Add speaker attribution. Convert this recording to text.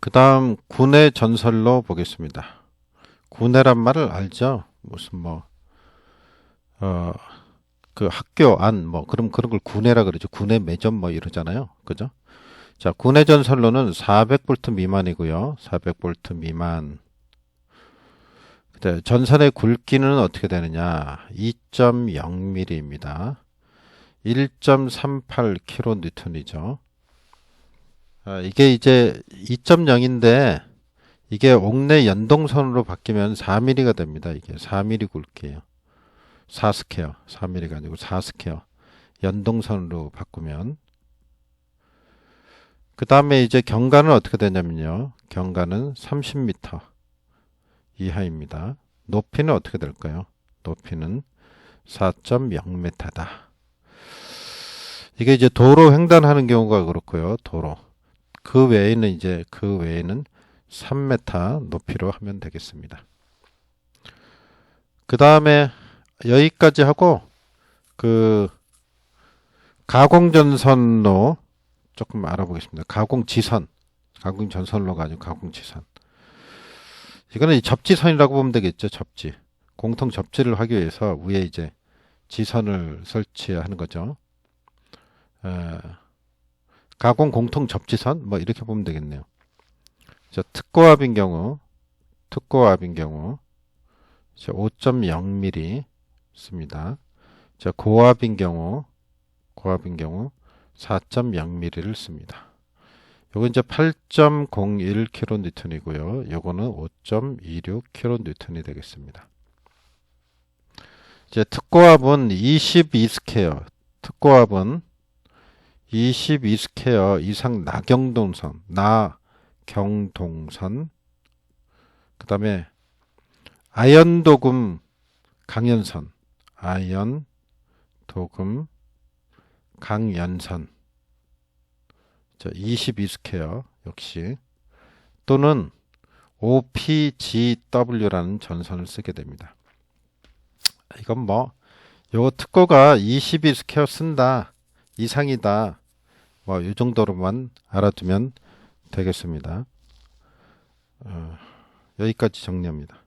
Speaker 1: 그 다음 군의 전설로 보겠습니다. 군의란 말을 알죠? 무슨 뭐, 어, 그 학교 안, 뭐, 그럼 그런 걸 군의라 그러죠. 군의 매점 뭐 이러잖아요. 그죠? 자, 군의 전설로는 400V 미만이고요. 400V 미만. 전선의 굵기는 어떻게 되느냐? 2.0mm입니다. 1.38kN이죠. 아, 이게 이제 2.0인데 이게 옥내 연동선으로 바뀌면 4mm가 됩니다. 이게 4mm 굵기예요. 4스퀘어, 4mm가 아니고 4스퀘어. 연동선으로 바꾸면 그 다음에 이제 경관은 어떻게 되냐면요. 경관은 30m 이하입니다. 높이는 어떻게 될까요? 높이는 4.0m다. 이게 이제 도로 횡단하는 경우가 그렇고요. 도로. 그 외에는 이제 그 외에는 3m 높이로 하면 되겠습니다. 그 다음에 여기까지 하고 그 가공전선로 조금 알아보겠습니다. 가공지선, 가공전선로가 아니고 가공지선. 이거는 이 접지선이라고 보면 되겠죠. 접지. 공통 접지를 하기 위해서 위에 이제 지선을 설치하는 거죠. 에, 가공 공통 접지선 뭐 이렇게 보면 되겠네요. 자, 특고압인 경우 특고압인 경우 5.0mm 씁니다. 자, 고압인 경우 고압인 경우 4.0mm를 씁니다. 요거 이제 8.01kN이고요. 요거는 5.26kN이 되겠습니다. 이제 특고압은 22스퀘어. 특고압은 22스퀘어 이상 나경동선, 나경동선. 그 다음에 아연 도금 강연선, 아연 도금 강연선. 자, 22스퀘어 역시 또는 OPGW라는 전선을 쓰게 됩니다. 이건 뭐, 요 특고가 22스퀘어 쓴다, 이상이다, 뭐, 이 정도로만 알아두면 되겠습니다. 어, 여기까지 정리합니다.